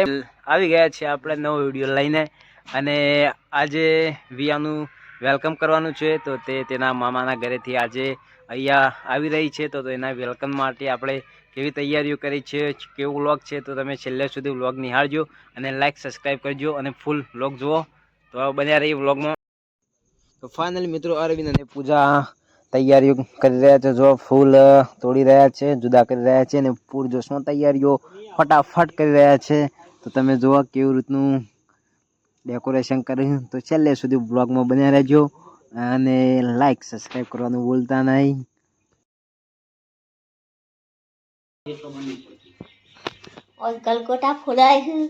આવી ગયા છે આપણે નવો વીડિયો લઈને અને આજે વિયાનું વેલકમ કરવાનું છે તો તે તેના મામાના ઘરેથી આજે અહીંયા આવી રહી છે તો એના વેલકમ માટે આપણે કેવી તૈયારીઓ કરી છે, કેવું વ્લોગ છે તો તમે છેલ્લે સુધી વ્લોગ નિહાળજો અને લાઈક સબસ્ક્રાઈબ કરજો અને ફૂલ વ્લોગ જુઓ. તો બન્યા રહી વ્લોગમાં. તો ફાઇનલી મિત્રો અરવિંદ અને પૂજા તૈયારીઓ કરી રહ્યા છે. જો ફૂલ તોડી રહ્યા છે, જુદા કરી રહ્યા છે અને પૂરજોશમાં તૈયારીઓ ફટાફટ કરી રહ્યા છે તો તમે જુઓ કેવી રીતનું ડેકોરેશન કર્યું તો છેલ્લે સુધી બ્લોગમાં બન્યા રહેજો અને લાઈક સબસ્ક્રાઈબ કરવાનું ભૂલતા નહીં और गलगोटा फुलाए हैं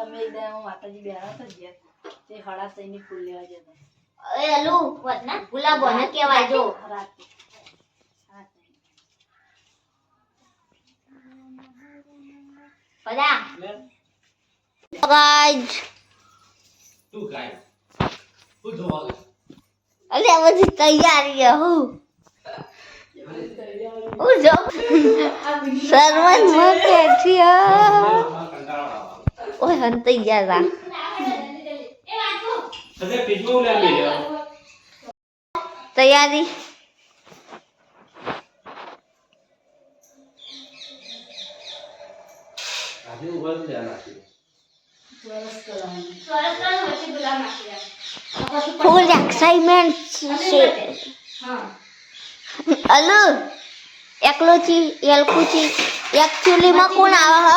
અમે એકદમ માતાજી બેરા હતા ગયા તે હળા સૈની ફૂલ લેવા જતા ए अलू वतना गुलाबो ने केवाय जो રાતે પડા ગાઈસ અલે આ બધી તૈયારી હું હું જો સરવન મકે છે ઓય હન તૈયાર તૈયારી ફૂલ એક્સાઇટમેન્ટ છે. અલુ એકલો છી એલકુ છી. એકચ્યુઅલી માં કોણ આવે હ?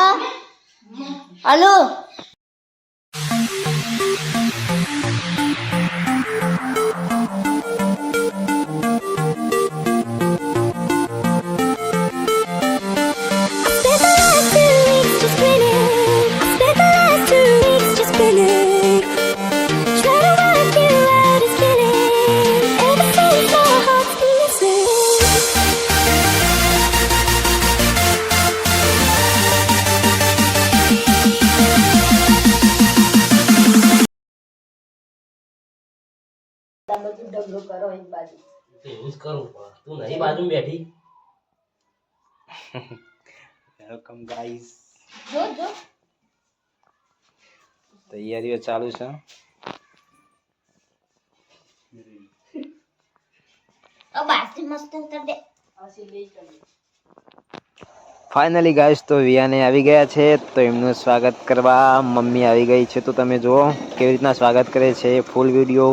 બધું ડગલો કરો એક બાજુ. એવું જ કરું પણ તું નહીં બાજુ બેઠી. વેલકમ ગાઈસ જો જો. તૈયારીઓ ચાલુ છે. ફાઇનલી ગાઈસ તો વિયાને આવી ગયા છે તો એમનું સ્વાગત કરવા. મમ્મી આવી ગઈ છે તો તમે જુઓ કેવી રીતના સ્વાગત કરે છે ફૂલ વીડિયો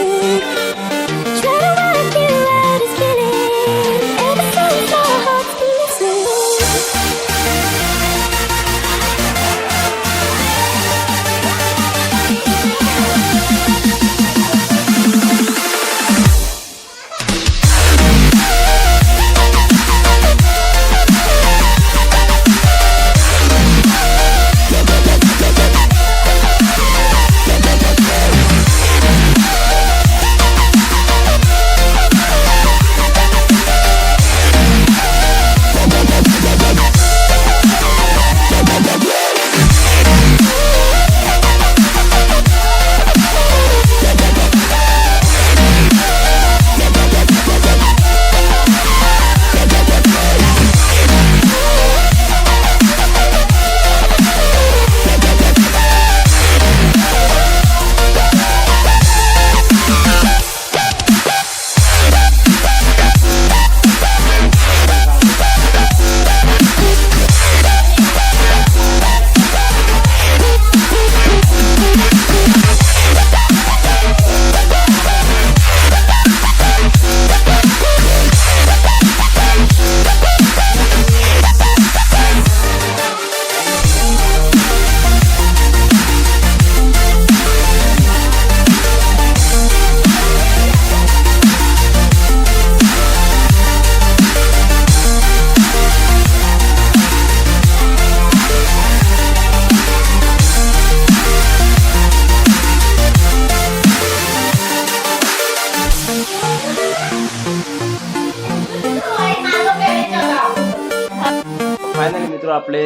મિત્રો, આપણે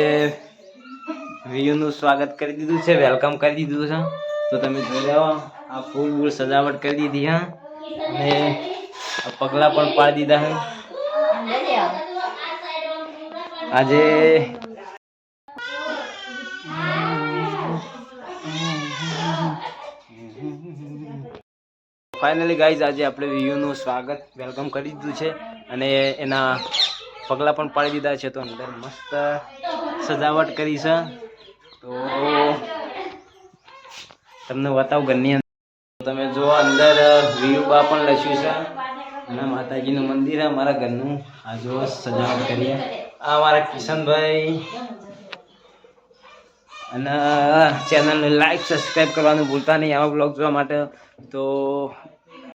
વ્યૂનું સ્વાગત કરી દીધું છે, વેલકમ કરી દીધું છે. તો તમે જોઈ લો આ ફૂલ ફૂલ સજાવટ કરી દીધી હા. અને પગલાં પણ પાડી દીધા હા. આજે ફાઇનલી ગાઈઝ, આજે આપણે વ્યૂનું સ્વાગત વેલકમ કરી દીધું છે. અને એના પગલાં પણ પાડી દીધા છે તો અંદર મસ્ત સજાવટ કરી છે. તો તમને બતાવું ઘરની અંદર. તમે જો અંદર વિયુબા પણ લખ્યું છે. અને માતાજીનું મંદિર છે, મારા ઘરનું. આ જો સજાવટ કરીએ. આ મારા કિશનભાઈ. અને ચેનલને લાઈક સબસ્ક્રાઈબ કરવાનું ભૂલતા નહીં. આવા બ્લોગ જોવા માટે તો